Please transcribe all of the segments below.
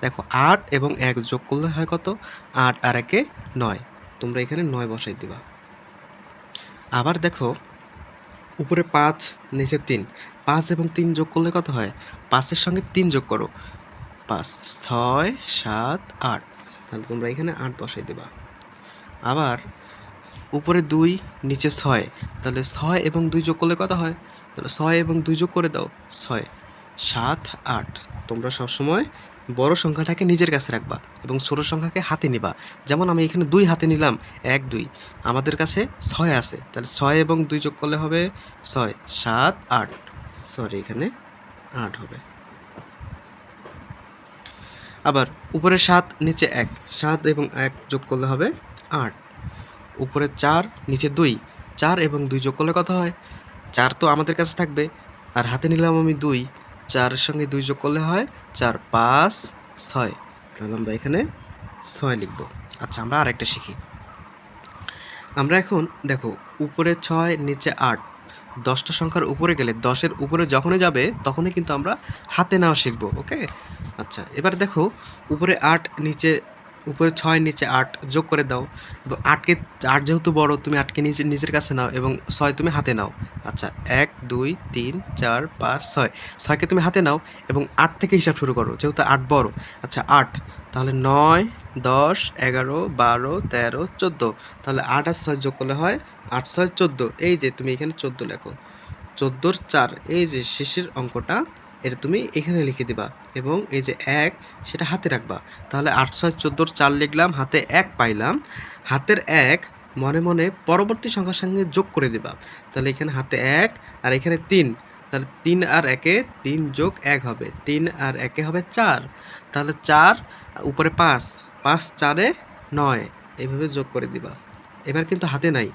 দেখো, আট এবং এক যোগ করলে হয় কত? আট আর একে নয়। তোমরা এখানে নয় বসাই দিবা। আবার দেখো, উপরে পাঁচ, নিচে তিন। পাঁচ এবং তিন যোগ করলে কত হয়? পাঁচের সঙ্গে তিন যোগ করো। পাঁচ, ছয়, সাত, আট। তাহলে তোমরা এখানে আট বসাই দেবা। আবার উপরে দুই, নিচে ছয়। তাহলে ছয় এবং দুই যোগ করলে কত হয়? তাহলে ছয় এবং দুই যোগ করে দাও, ছয়। সাত, আট। তোমরা সবসময় বড় সংখ্যাটাকে নিজের কাছে রাখবা এবং ছোট সংখ্যাকে হাতে নিবা। যেমন আমি এখানে দুই হাতে নিলাম, এক, দুই। আমাদের কাছে ছয় আছে। তাহলে ছয় এবং দুই যোগ করলে হবে ছয়, সাত, আট। সরি এখানে আট হবে। আবার উপরে সাত, নিচে এক। সাত এবং এক যোগ করলে হবে আট। উপরে চার, নিচে দুই। চার এবং দুই যোগ করলে কত হয়? চার তো আমাদের কাছে থাকবে। আর হাতে নিলাম আমি দুই। চারের সঙ্গে দুই যোগ করলে হয় চার, পাঁচ, ছয়। তাহলে আমরা এখানে ছয় লিখব। আচ্ছা আমরা আরেকটা শিখি। আমরা এখন, দেখো, উপরে ছয়, নিচে আট। দশটা সংখ্যার উপরে গেলে, দশের উপরে যখনই যাবে, তখনই কিন্তু আমরা হাতে নেওয়া শিখব, ওকে? আচ্ছা এবার দেখো, উপরে আট, নিচে উপরে ছয়, নিচে আট যোগ করে দাও। এবং আটকে, আট যেহেতু বড়, তুমি আটকে নিচে নিজের কাছে নাও এবং ছয় তুমি হাতে নাও। আচ্ছা এক, দুই, তিন, চার, পাঁচ, ছয়। ছয়কে তুমি হাতে নাও এবং আট থেকে হিসাব শুরু করো, যেহেতু আট বড়। আচ্ছা আট। তাহলে নয়, দশ, এগারো, বারো, তেরো, চোদ্দ। তাহলে আট আর ছয় যোগ করলে হয় আট, ছয়, চোদ্দ। এই যে তুমি এখানে চোদ্দ লেখো। চোদ্দোর চার, এই যে শেষের অঙ্কটা এটা তুমি এখানে লিখে দিবা এবং এই যে এক, সেটা হাতে রাখবা। তাহলে আট ছয় চোদ্দোর চার লিখলাম, হাতে এক পাইলাম। হাতের এক মনে মনে পরবর্তী সংখ্যার সঙ্গে যোগ করে দিবা। তাহলে এখানে হাতে এক আর এখানে তিন। তাহলে তিন আর একে তিন যোগ এক হবে। তিন আর একে হবে চার। তাহলে চার, উপরে পাঁচ। পাঁচ চারে নয়। এইভাবে যোগ করে দিবা। এবার কিন্তু হাতে নাই।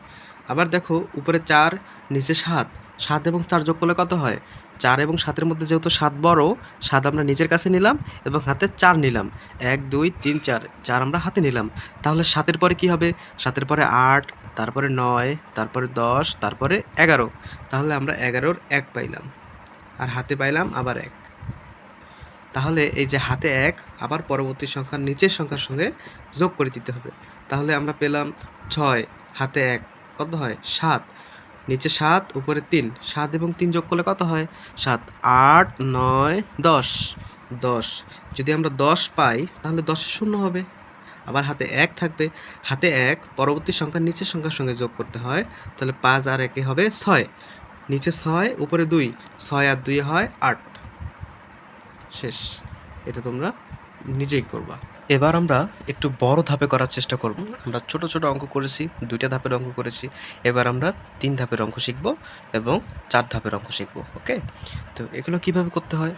আবার দেখো, উপরে চার, নিচে সাত। সাত এবং চার যোগ করলে কত হয়? চার এবং সাতের মধ্যে যেহেতু সাত বড়, সাত আমরা নিজের কাছে নিলাম এবং হাতে চার নিলাম। এক, দুই, তিন, চার চার আমরা হাতে নিলাম। তাহলে সাতের পরে কি হবে? সাতের পরে আট, তারপরে নয়, তারপরে দশ, তারপরে এগারো। তাহলে আমরা এগারোর এক পাইলাম। আর হাতে পাইলাম আবার এক। তাহলে এই যে হাতে এক, আবার পরবর্তী সংখ্যার নিচের সংখ্যার সঙ্গে যোগ করে দিতে হবে। তাহলে আমরা পেলাম ছয়, হাতে এক, কত হয়? সাত। নিচে সাত, উপরে তিন। সাত এবং তিন যোগ করলে কত হয়? সাত, আট, নয়, দশ। দশ। যদি আমরা দশ পাই, তাহলে দশে শূন্য হবে। আবার হাতে এক থাকবে। হাতে এক, পরবর্তী সংখ্যার নিচের সংখ্যার সঙ্গে যোগ করতে হয়। তাহলে পাঁচ আর একে হবে ছয়। নিচে ছয়, উপরে দুই। ছয় আর দুই হয় আট। শেষ। এটা তোমরা নিজেই করবা। এবার আমরা একটু বড় ধাপে করার চেষ্টা করব। আমরা ছোট ছোট অঙ্ক করেছি, দুইটা ধাপের অঙ্ক করেছি। এবার আমরা তিন ধাপের অঙ্ক শিখব এবং চার ধাপের অঙ্ক শিখব, ওকে? তো এগুলো কীভাবে করতে হয়?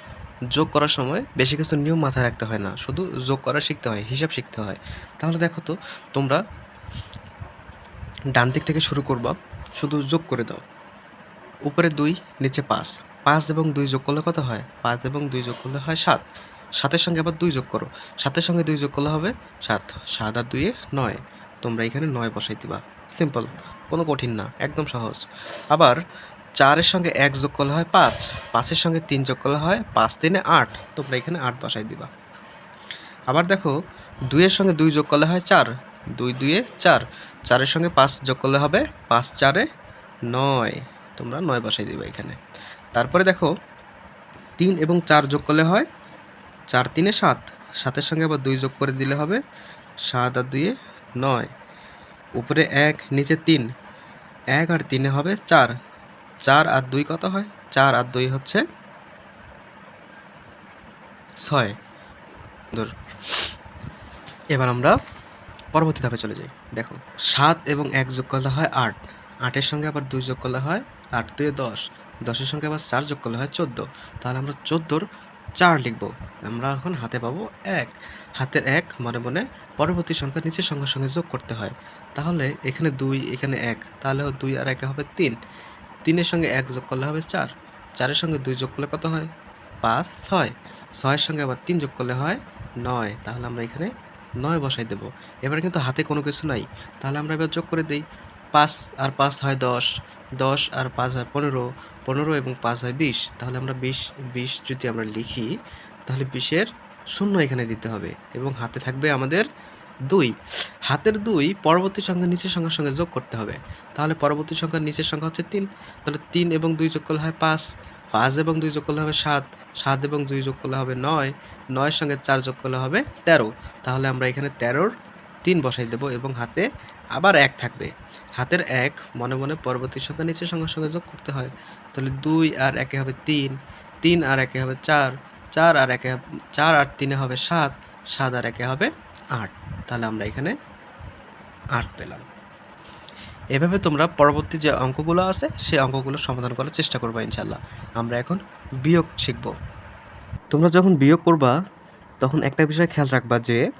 যোগ করার সময় বেশি কিছু নিয়ম মাথায় রাখতে হয় না, শুধু যোগ করা শিখতে হয়, হিসাব শিখতে হয়। তাহলে দেখো তো, তোমরা ডান দিক থেকে শুরু করবা, শুধু যোগ করে দাও। উপরে দুই, নিচে পাঁচ। পাঁচ এবং দুই যোগ করলে কত হয়? পাঁচ এবং দুই যোগ করলে হয় সাত। সাতের সঙ্গে আবার দুই যোগ করো। সাতের সঙ্গে দুই যোগ করলে হবে সাত। সাত আর দুইয়ে নয়। তোমরা এখানে নয় বসাই দিবা। সিম্পল। কোনো কঠিন না। একদম সহজ। আবার চারের সঙ্গে এক যোগ করলে হয় পাঁচ। পাঁচের সঙ্গে তিন যোগ করলে হয় পাঁচ তিনে আট। তোমরা এখানে আট বসাই দিবা। আবার দেখো, দুইয়ের সঙ্গে দুই যোগ করলে হয় চার। দুই দুইয়ে চার। চারের সঙ্গে পাঁচ যোগ করলে হবে পাঁচ চারে নয়। তোমরা নয় বসাই দিবে এখানে। তারপরে দেখো, তিন এবং চার যোগ করলে হয় চার তিনে সাত। সাতের সঙ্গে আবার দুই যোগ করে দিলে হবে সাত আর দুইয়ে নয়। উপরে এক, নিচে তিন। এক আর তিনে হবে চার। চার আর দুই কত হয়? চার আর দুই হচ্ছে ছয়। এবার আমরা পরবর্তী ধাপে চলে যাই। দেখো, সাত এবং এক যোগ করলে হয় আট। আটের সঙ্গে আবার দুই যোগ করলে হয় আট দুই দশ। দশের সঙ্গে আবার চার যোগ করলে হয় চোদ্দ। তাহলে আমরা চোদ্দোর চার লিখব। আমরা এখন হাতে পাবো এক। হাতের এক মনে মনে পরবর্তী সংখ্যা নিচের সংখ্যার সঙ্গে যোগ করতে হয়। তাহলে এখানে দুই, এখানে এক। তাহলে দুই আর একে হবে তিন। তিনের সঙ্গে এক যোগ করলে হবে চার। চারের সঙ্গে দুই যোগ করলে কত হয়? পাঁচ, ছয়। ছয়ের সঙ্গে আবার তিন যোগ করলে হয় নয়। তাহলে আমরা এখানে নয় বসাই দেবো। এবার কিন্তু হাতে কোনো কিছু নাই। তাহলে আমরা এবার যোগ করে দিই। পাঁচ আর পাঁচ হয় দশ দশ আর পাঁচ হয় পনেরো পনেরো এবং পাঁচ হয় বিশ। তাহলে আমরা বিশ বিশ যদি আমরা লিখি, তাহলে বিশের শূন্য এখানে দিতে হবে এবং হাতে থাকবে আমাদের দুই। হাতের দুই পরবর্তী সংখ্যা নিচের সংখ্যার সঙ্গে যোগ করতে হবে। তাহলে পরবর্তী সংখ্যা নিচের সংখ্যা হচ্ছে তিন। তাহলে তিন এবং দুই যোগ করলে হয় পাঁচ। পাঁচ এবং দুই যোগ করলে হবে সাত। সাত এবং দুই যোগ করলে হবে নয়। নয়ের সঙ্গে চার যোগ করলে হবে তেরো। তাহলে আমরা এখানে তেরোর তিন বসাই দেবো এবং হাতে আবার এক থাকবে। হাতের এক মনে মনে পরবর্তী সংখ্যা নিচের সংখ্যার সঙ্গে যোগ করতে হয়। তাহলে দুই আর একে হবে তিন। তিন আর একে হবে চার। চার আর একে চার আর তিনে হবে সাত। সাত আর একে হবে আট। তাহলে আমরা এখানে আট পেলাম। এভাবে তোমরা পরবর্তী যে অঙ্কগুলো আছে সেই অঙ্কগুলো সমাধান করার চেষ্টা করবা ইনশাল্লাহ আমরা এখন বিয়োগ শিখব। তোমরা যখন বিয়োগ করবা, তখন একটা বিষয় খেয়াল রাখবা যে,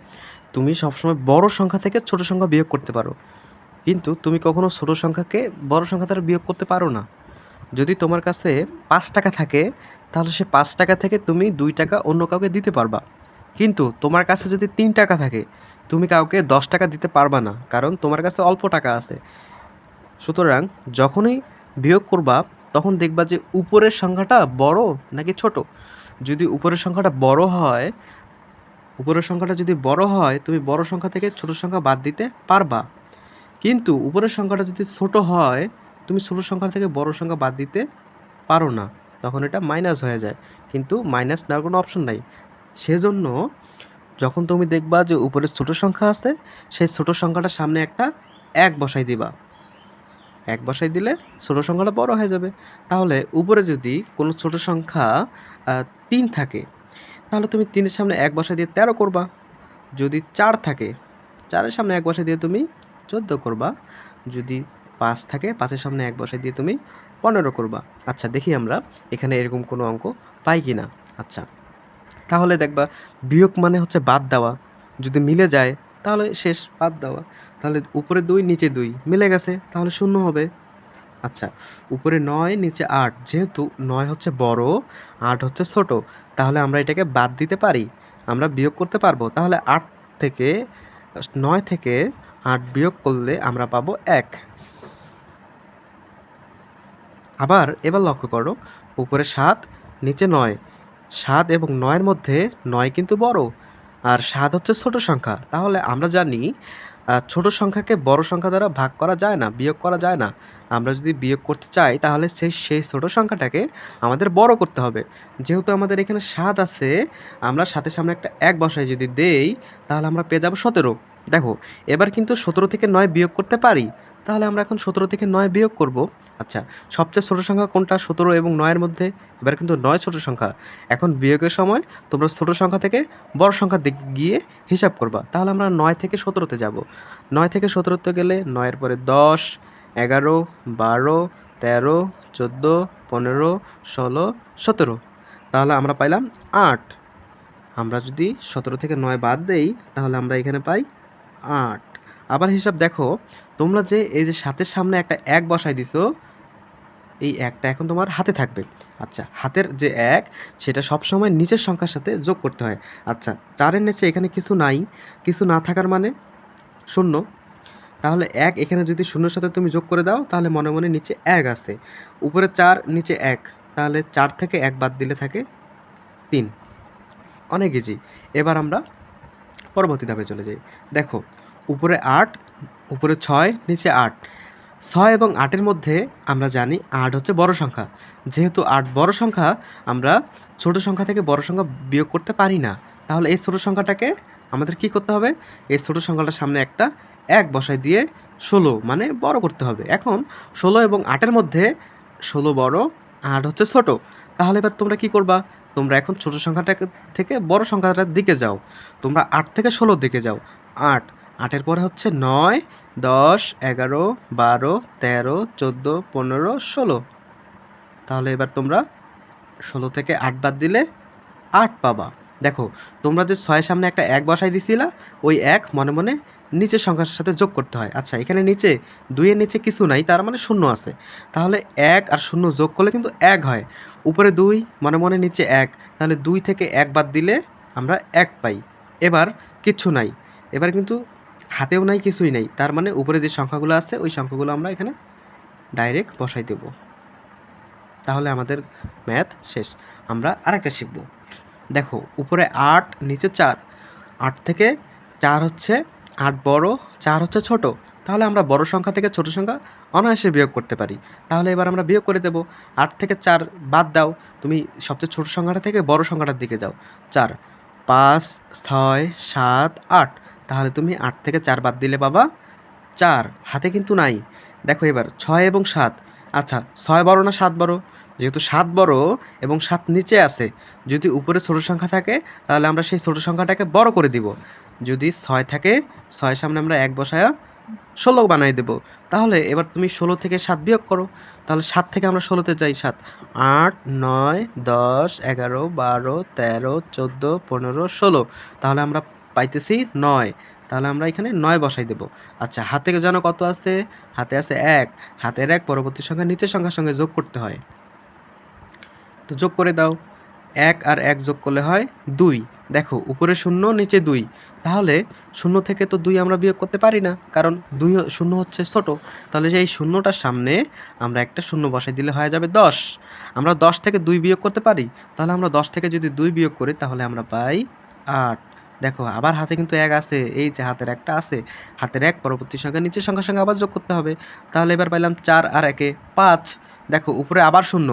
তুমি সবসময় বড় সংখ্যা থেকে ছোট সংখ্যা বিয়োগ করতে পারো। কিন্তু তুমি কখনো ছোট সংখ্যাকে বড় সংখ্যা দ্বারা বিয়োগ করতে পারো না। যদি তোমার কাছে পাঁচ টাকা থাকে, তাহলে সে পাঁচ টাকা থেকে তুমি দুই টাকা অন্য কাউকে দিতে পারবা। কিন্তু তোমার কাছে যদি তিন টাকা থাকে, তুমি কাউকে দশ টাকা দিতে পারবা না, কারণ তোমার কাছে অল্প টাকা আছে। সুতরাং যখনই বিয়োগ করবা, তখন দেখবা যে উপরের সংখ্যাটা বড় নাকি ছোট। যদি উপরের সংখ্যাটা বড় হয়, উপরের সংখ্যাটা যদি বড় হয়, তুমি বড় সংখ্যা থেকে ছোট সংখ্যা বাদ দিতে পারবা। কিন্তু উপরের সংখ্যাটা যদি ছোট হয়, তুমি ছোট সংখ্যা থেকে বড় সংখ্যা বাদ দিতে পারো না। তখন এটা মাইনাস হয়ে যায়। কিন্তু মাইনাস নেওয়ার কোনো অপশন নাই। সেজন্য যখন তুমি দেখবা যে উপরে ছোট সংখ্যা আছে, সেই ছোট সংখ্যাটার সামনে একটা এক বসাই দিবা। এক বসাই দিলে ছোট সংখ্যাটা বড় হয়ে যাবে। তাহলে উপরে যদি কোনো ছোট সংখ্যা তিন থাকে, তাহলে তুমি তিনের সামনে এক বসাই দিয়ে তেরো করবা। যদি চার থাকে, চারের সামনে এক বসাই দিয়ে তুমি চোদ্দ করবা। যদি পাঁচ থাকে, পাঁচের সামনে এক বসাই দিয়ে তুমি পনেরো করবা। আচ্ছা দেখি আমরা এখানে এরকম কোনো অঙ্ক পাই কি না আচ্ছা তাহলে দেখবা বিয়োগ মানে হচ্ছে বাদ দেওয়া। যদি মিলে যায়, তাহলে শেষ, বাদ দেওয়া। তাহলে উপরে দুই, নিচে দুই, মিলে গেছে, তাহলে শূন্য হবে। আচ্ছা উপরে নয়, নিচে আট, যেহেতু নয় হচ্ছে বড়, আট হচ্ছে ছোট, তাহলে আমরা এটাকে বাদ দিতে পারি। আমরা বিয়োগ করতে পারব। তাহলে আট থেকে নয় থেকে আট বিয়োগ করলে আমরা পাবো এক। আবার এবার লক্ষ্য করো, উপরে সাত, নিচে নয়। সাত এবং নয়ের মধ্যে নয় কিন্তু বড়। আর সাত হচ্ছে ছোট সংখ্যা। তাহলে আমরা জানি ছোট সংখ্যাকে বড় সংখ্যা দ্বারা ভাগ করা যায় না, বিয়োগ করা যায় না। আমরা যদি বিয়োগ করতে চাই, তাহলে সেই সেই ছোট সংখ্যাটাকে আমাদের বড় করতে হবে। যেহেতু আমাদের এখানে সাত আছে, আমরা সাথে সামনে একটা এক বসায় যদি দেই, তাহলে আমরা পেয়ে যাব সতেরো। দেখো, এবার কিন্তু সতেরো থেকে নয় বিয়োগ করতে পারি? তাহলে আমরা এখন সতেরো থেকে নয় বিয়োগ করব। আচ্ছা সবচেয়ে ছোট সংখ্যা কোনটা? সতেরো এবং নয়ের মধ্যে? এবার কিন্তু নয় ছোট সংখ্যা। এখন বিয়োগের সময় তোমরা ছোট সংখ্যা থেকে বড় সংখ্যার দিক গিয়ে হিসাব করবা। তাহলে আমরা নয় থেকে সতেরোতে যাব। নয় থেকে সতেরোতে গেলে নয়ের পরে দশ, এগারো, বারো, তেরো, চোদ্দ, পনেরো, ষোলো, সতেরো। তাহলে আমরা পাইলাম আট। আমরা যদি সতেরো থেকে নয় বাদ দেই, তাহলে আমরা এখানে পাই আট। আবার হিসাব দেখো, তোমরা যে এই যে সাতের সামনে একটা এক বসাই দিছো, এই একটা এখন তোমার হাতে থাকবে। আচ্ছা হাতের যে এক, সেটা সবসময় নিচের সংখ্যার সাথে যোগ করতে হয়। আচ্ছা চারের নিচে এখানে কিছু নাই, কিছু না থাকার মানে শূন্য। তাহলে এক এখানে যদি শূন্যর সাথে তুমি যোগ করে দাও, তাহলে মনে মনে নিচে এক আসে উপরে চার, নিচে এক। তাহলে চার থেকে এক বাদ দিলে থাকে তিন। অনেক ইজি এবার আমরা পরবর্তী ধাপে চলে যাই। দেখো, উপরে আট, উপরে ছয়, নিচে আট। ছয় এবং আটের মধ্যে আমরা জানি আট হচ্ছে বড় সংখ্যা। যেহেতু আট বড় সংখ্যা, আমরা ছোট সংখ্যা থেকে বড় সংখ্যা বিয়োগ করতে পারি না। তাহলে এই ছোট সংখ্যাটাকে আমাদের কি করতে হবে? এই ছোট সংখ্যাটার সামনে একটা এক বসাই দিয়ে ষোলো মানে বড় করতে হবে। এখন ষোলো এবং আটের মধ্যে ষোলো বড়, আট হচ্ছে ছোট। তাহলে এবার তোমরা কি করবা? তোমরা এখন ছোট সংখ্যাটা থেকে বড় সংখ্যাটার দিকে যাও। তোমরা আট থেকে ষোলোর দিকে যাও। আট। আটের পরে হচ্ছে নয়, দশ, এগারো, বারো, তেরো, চোদ্দ, পনেরো, ষোলো। তাহলে এবার তোমরা ষোলো থেকে আট বাদ দিলে আট পাবা। দেখো, তোমরা যে ছয়ের সামনে একটা এক বসাই দিছিলা, ওই এক মনে মনে নিচের সংখ্যার সাথে যোগ করতে হয়। আচ্ছা এখানে নিচে দুইয়ের নিচে কিছু নাই, তার মানে শূন্য আছে। তাহলে এক আর শূন্য যোগ করলে কিন্তু এক হয়। উপরে দুই, মনে মনে নিচে এক, তাহলে দুই থেকে এক বাদ দিলে আমরা এক পাই। এবার কিচ্ছু নাই। এবার কিন্তু হাতেও নাই, কিছুই নাই। তার মানে উপরে যে সংখ্যাগুলো আছে, ওই সংখ্যাগুলো আমরা এখানে ডাইরেক্ট বসাই দেব। তাহলে আমাদের ম্যাথ শেষ। আমরা আরেকটা শিখব। দেখো, উপরে আট, নিচে চার। আট থেকে চার হচ্ছে আট বড় চার হচ্ছে ছোট, তাহলে আমরা বড় সংখ্যা থেকে ছোট সংখ্যা অনায়াসে বিয়োগ করতে পারি। তাহলে এবার আমরা বিয়োগ করে দেব। আট থেকে চার বাদ দাও, তুমি সবচেয়ে ছোট সংখ্যাটা থেকে বড় সংখ্যাটার দিকে যাও। চার, পাঁচ, ছয়, সাত, আট, তাহলে তুমি আট থেকে চার বাদ দিলে বাবা চার, হাতে কিন্তু নাই। দেখো এবার, ছয় এবং সাত আচ্ছা ছয় বড় না সাত বড়? যেহেতু সাত বড় এবং সাত নিচে আছে, যদি উপরে ছোট সংখ্যা থাকে, তাহলে আমরা সেই ছোট সংখ্যাটাকে বড় করে দিব। যদি ছয় থাকে ছয় সামনে আমরা এক বসায়া ষোলো বানাই দেব। তাহলে এবার তুমি ষোলো থেকে সাত বিয়োগ করো। তাহলে সাত থেকে আমরা ষোলোতে যাই, সাত। আট, নয়, দশ, এগারো, বারো, তেরো, চোদ্দ, পনেরো, ষোলো। তাহলে আমরা পাইতেছি নয়। তাহলে আমরা এখানে নয় বসাই দেব। আচ্ছা হাতে যেন কত আছে? হাতে আছে এক। হাতের এক পরবর্তী সংখ্যা নিচের সংখ্যার সঙ্গে যোগ করতে হয়। তো যোগ করে দাও। এক আর এক যোগ করলে হয় দুই। দেখো, উপরে শূন্য, নিচে দুই। তাহলে শূন্য থেকে তো দুই আমরা বিয়োগ করতে পারি না, কারণ দুই শূন্য হচ্ছে ছোট। তাহলে এই শূন্যটার সামনে আমরা একটা শূন্য বসাই দিলে হয়ে যাবে দশ। আমরা দশ থেকে দুই বিয়োগ করতে পারি? তাহলে আমরা দশ থেকে যদি দুই বিয়োগ করি, তাহলে আমরা পাই আট। দেখো, আবার হাতে কিন্তু এক আছে, এই যে হাতের একটা আছে। হাতের এক পরবর্তী সংখ্যা, নিচের সংখ্যার সঙ্গে আবার যোগ করতে হবে। তাহলে এবার পাইলাম চার আর একে পাঁচ। দেখো, উপরে আবার শূন্য।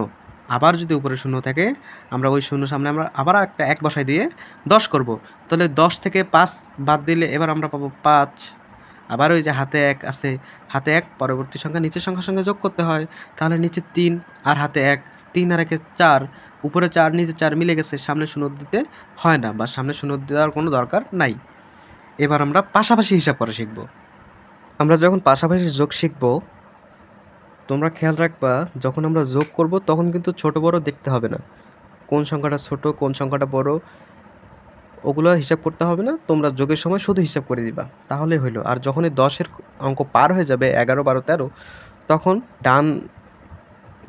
আবার যদি উপরে শূন্য থাকে, আমরা ওই শূন্য সামনে আমরা আবার একটা এক বসাই দিয়ে দশ করব। তাহলে দশ থেকে পাঁচ বাদ দিলে এবার আমরা পাবো পাঁচ। আবার ওই যে হাতে এক আছে, হাতে এক, পরবর্তী সংখ্যা নিচের সংখ্যার সঙ্গে যোগ করতে হয়। তাহলে নিচে তিন আর হাতে এক, তিন আর একে চার, উপরে চার, নিচে চার মিলে গেছে, সামনে শূন্য দিতে হয় না বা সামনে শূন্য দেওয়ার কোনো দরকার নাই। এবার আমরা পাশাপাশি হিসাব করা শিখব। আমরা যখন পাশাপাশি যোগ শিখব তোমরা খেয়াল রাখবা, যখন আমরা যোগ করব, তখন কিন্তু ছোট বড় দেখতে হবে না। কোন সংখ্যাটা ছোট, কোন সংখ্যাটা বড়, ওগুলো হিসাব করতে হবে না। তোমরা যোগের সময় শুধু হিসাব করে দিবা। তাহলে হইল। আর যখন এই দশের অঙ্ক পার হয়ে যাবে, এগারো, বারো, তেরো, তখন ডান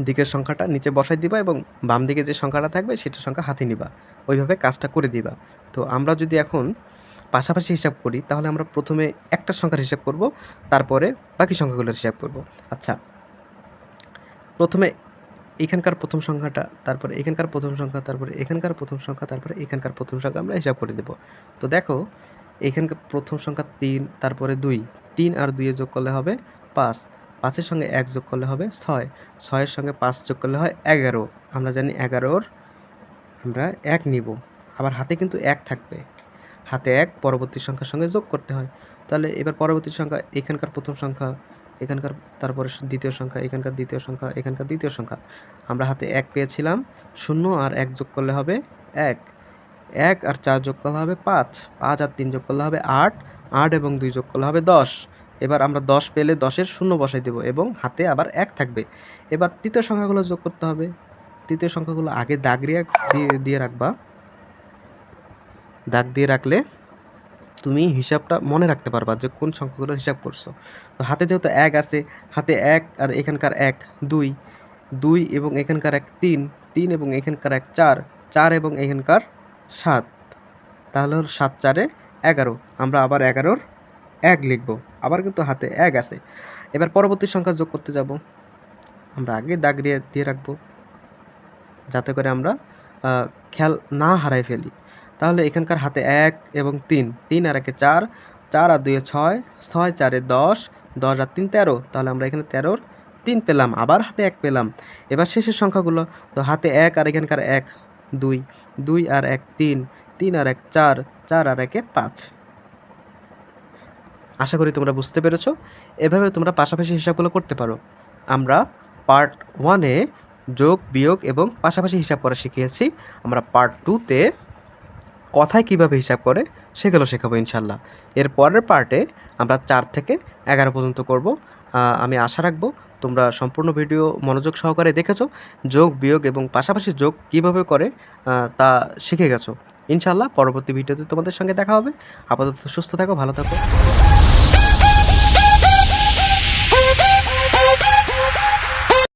দিকের সংখ্যাটা নিচে বসাই দিবা এবং বাম দিকে যে সংখ্যাটা থাকবে, সেটা সংখ্যা হাতে নিবা। ওইভাবে কাজটা করে দিবা। তো আমরা যদি এখন পাশাপাশি হিসাব করি, তাহলে আমরা প্রথমে একটা সংখ্যার হিসাব করব, তারপরে বাকি সংখ্যাগুলোর হিসাব করব। আচ্ছা প্রথমে এখানকার প্রথম সংখ্যাটা, তারপরে এখানকার প্রথম সংখ্যা, তারপরে এখানকার প্রথম সংখ্যা, তারপরে এখানকার প্রথম সংখ্যা, আমরা হিসাব করে দেব। তো দেখো, এখানকার প্রথম সংখ্যা তিন, তারপরে দুই। তিন আর দুইয়ে যোগ করলে হবে পাঁচ। পাঁচের সঙ্গে এক যোগ করলে হবে ছয়। ছয়ের সঙ্গে পাঁচ যোগ করলে হয় এগারো। আমরা জানি এগারোর আমরা এক নিব। আবার হাতে কিন্তু এক থাকবে। হাতে এক পরবর্তী সংখ্যার সঙ্গে যোগ করতে হয়। তাহলে এবার পরবর্তী সংখ্যা, এখানকার প্রথম সংখ্যা এখানকার তারপরে দ্বিতীয় সংখ্যা, এখানকার দ্বিতীয় সংখ্যা, এখানকার দ্বিতীয় সংখ্যা। আমরা হাতে এক পেয়েছিলাম, শূন্য আর এক যোগ করলে হবে এক। এক আর চার যোগ করলে হবে পাঁচ। পাঁচ আর তিন যোগ করলে হবে আট। আট এবং দুই যোগ করলে হবে দশ। এবার আমরা দশ পেলে দশের শূন্য বসাই দেব এবং হাতে আবার এক থাকবে। এবার তৃতীয় সংখ্যাগুলো যোগ করতে হবে। তৃতীয় সংখ্যাগুলো আগে দাগ দিয়ে দিয়ে দিয়ে রাখবা। দাগ দিয়ে রাখলে তুমি হিসাবটা মনে রাখতে পারবা যে কোন সংখ্যাগুলো হিসাব করছ। তো হাতে যেহেতু এক আছে, হাতে এক আর এখানকার এক, দুই দুই এবং এখানকার এক তিন তিন এবং এখানকার এক চার চার এবং এখানকার সাত। তাহলে হলো সাত, চারে এগারো। আমরা আবার এগারোর এক লিখব। আবার কিন্তু হাতে এক আছে। এবার পরবর্তী সংখ্যা যোগ করতে যাব। আমরা আগে দাগ দিয়ে দিয়ে রাখব। যাতে করে আমরা খেয়াল না হারাই ফেলি। তাহলে এখানকার হাতে এক এবং তিন। তিন আর একে চার চার আর দুয়ে ছয় ছয় চারে দশ দশ আর তিন তেরো। তাহলে আমরা এখানে তেরোর তিন পেলাম, আবার হাতে এক পেলাম। এবার শেষের সংখ্যাগুলো, তো হাতে এক আর এখানকার এক, দুই দুই আর এক তিন তিন আর এক চার চার আর একে পাঁচ। আশা করি তোমরা বুঝতে পেরেছ। এভাবে তোমরা পাশাপাশি হিসাবগুলো করতে পারো। আমরা পার্ট ওয়ানে যোগ, বিয়োগ এবং পাশাপাশি হিসাব করা শিখিয়েছি। আমরা পার্ট টুতে কথায় কীভাবে হিসাব করে সেগুলো শেখাবো ইনশাল্লাহ। এর পরের পার্টে আমরা চার থেকে এগারো পর্যন্ত করব। আমি আশা রাখব তোমরা সম্পূর্ণ ভিডিও মনোযোগ সহকারে দেখেছ। যোগ, বিয়োগ এবং পাশাপাশি যোগ কীভাবে করে তা শিখে গেছো। ইনশাল্লাহ পরবর্তী ভিডিওতে তোমাদের সঙ্গে দেখা হবে। আপাতত সুস্থ থাকো, ভালো থাকো।